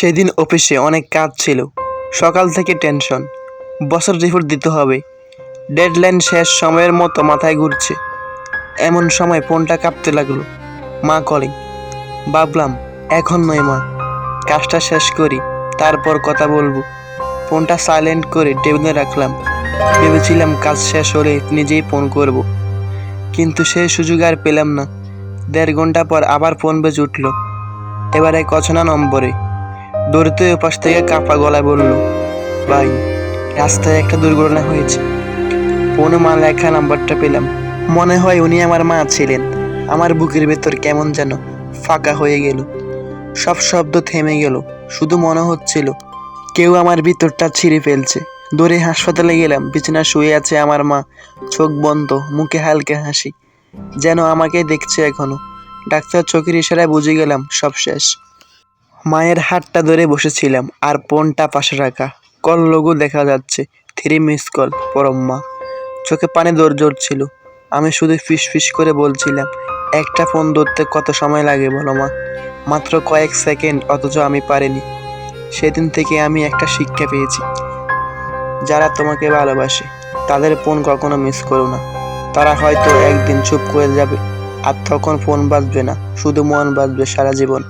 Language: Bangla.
সেদিন অফিসে অনেক কাজ ছিল। সকাল থেকে টেনশন। বছর রিপোর্ট দিতে হবে। ডেডলাইন শেষ সময়ের মতো মাথায় ঘুরছে। এমন সময় ফোনটা কাঁপতে লাগল। মা কলিং। ভাবলাম, এখন নয় মা। কাজটা শেষ করি, তারপর কথা বলব। ফোনটা সাইলেন্ট করে টেবিলে রাখলাম। ভেবেছিলাম কাজ শেষ হলে নিজেই ফোন করব। কিন্তু সেই সুযোগ আর পেলাম না। দেড় ঘণ্টা পর আবার ফোন বেজে উঠল। এবারে কছনা নম্বরে। দৌড়তে পাশ থেকে কাঁপা গলায় বলল, ভাই, রাস্তায় একটা দুর্ঘটনা হয়েছে। ফোনে মা লেখা নাম্বারটা পেলাম। মনে হয় উনি আমার মা ছিলেন। আমার বুকের ভেতর কেমন যেন ফাঁকা হয়ে গেল। সব শব্দ থেমে গেল। শুধু মনে হচ্ছিল, কেউ আমার ভিতরটা ছিঁড়ে ফেলছে। দৌড়ে হাসপাতালে গেলাম। বিছানা শুয়ে আছে আমার মা। চোখ বন্ধ, মুখে হালকা হাসি। যেন আমাকে দেখছে এখনও। ডাক্তার চোখের ইশারায় বুঝে গেলাম, সব শেষ। মায়ের হাতটা ধরে বসেছিলাম আর ফোনটা পাশে রাখা। কল লোগো দেখা যাচ্ছে। থ্রি মিস কল, পরম্মা। চোখে পানি দৌড় ছিল আমি শুধু ফিস ফিস করে বলছিলাম, একটা ফোন ধরতে কত সময় লাগে বলো মা? মাত্র কয়েক সেকেন্ড, অথচ আমি পারিনি। সেদিন থেকে আমি একটা শিক্ষা পেয়েছি। যারা তোমাকে ভালোবাসে, তাদের ফোন কখনো মিস করো না। তারা হয়তো একদিন চুপ করে যাবে, আর তখন ফোন বাজবে না, শুধু মন বাজবে সারা জীবন।